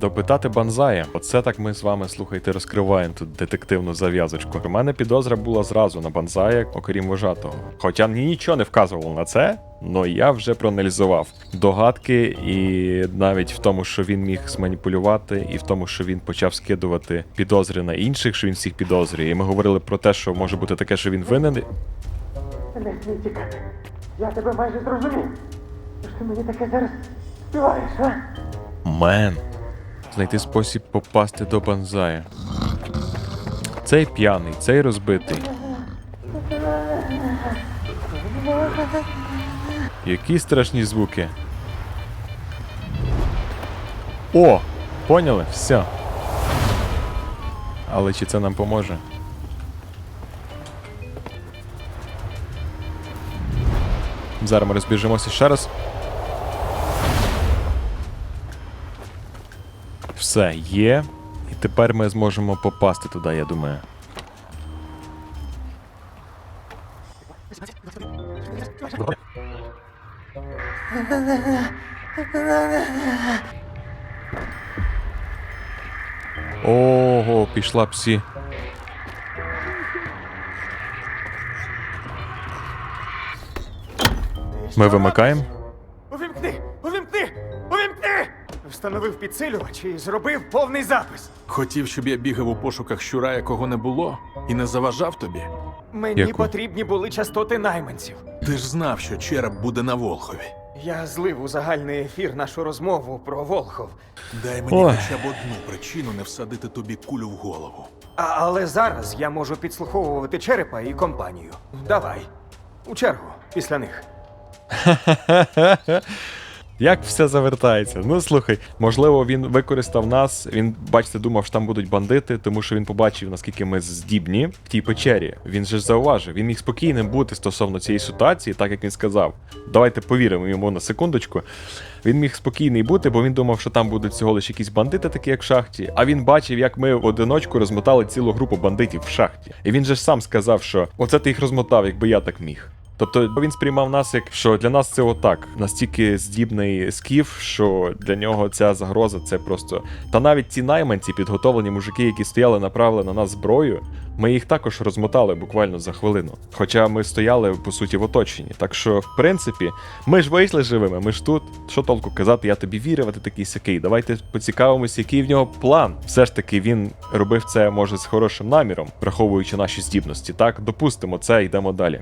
Допитати банзая. Оце так ми з вами, слухайте, розкриваємо тут детективну зав'язочку. У мене підозра була зразу на банзая, окрім вожатого. Хоча нічого не вказувало на це, але я вже проаналізував догадки, і навіть в тому, що він міг зманіпулювати, і в тому, що він почав скидувати підозри на інших, що він всіх підозрює. І ми говорили про те, що може бути таке, що він винен. Не смій тікати. Я тебе майже зрозумів. Що ж ти мені таке зараз співаєш, а? Мен. Знайти спосіб попасти до банзая. Цей п'яний, цей розбитий. Які страшні звуки. О! Поняли? Все. Але чи це нам поможе? Зараз ми розбіжимося ще раз. Все є. І тепер ми зможемо попасти туди, я думаю. Ого, пішла псі. Ми вимикаємо. Увімкни! Увімкни! Увімкни! Встановив підсилювач і зробив повний запис. Хотів, щоб я бігав у пошуках щура, якого не було, і не заважав тобі. Мені Яку? потрібні були частоти найманців. Ти ж знав, що череп буде на Волхові. Я злив у загальний ефір нашу розмову про Волхов. Дай мені Ой. хоча б одну причину не всадити тобі кулю в голову. А, але зараз я можу підслуховувати черепа і компанію. Давай. У чергу, після них. Як все завертається? Ну слухай, можливо, він використав нас. Він, бачите, думав, що там будуть бандити, тому що він побачив, наскільки ми здібні в тій печері. Він же ж зауважив, він міг спокійним бути стосовно цієї ситуації, так як він сказав. Давайте повіримо йому на секундочку. Він міг спокійний бути, бо він думав, що там будуть всього лише якісь бандити, такі як в шахті. А він бачив, як ми в одиночку розмотали цілу групу бандитів в шахті. І він же ж сам сказав, що оце ти їх розмотав, якби я так міг. Тобто він сприймав нас як що для нас це отак, настільки здібний скіф, що для нього ця загроза це просто. Та навіть ці найманці, підготовлені мужики, які стояли направили на нас зброю, ми їх також розмотали буквально за хвилину. Хоча ми стояли по суті в оточенні. Так що, в принципі, ми ж вийшли живими, ми ж тут. Що толку казати, я тобі вірив, а ти такий сякий. Давайте поцікавимося, який в нього план. Все ж таки він робив це може з хорошим наміром, враховуючи наші здібності. Так, допустимо це, йдемо далі.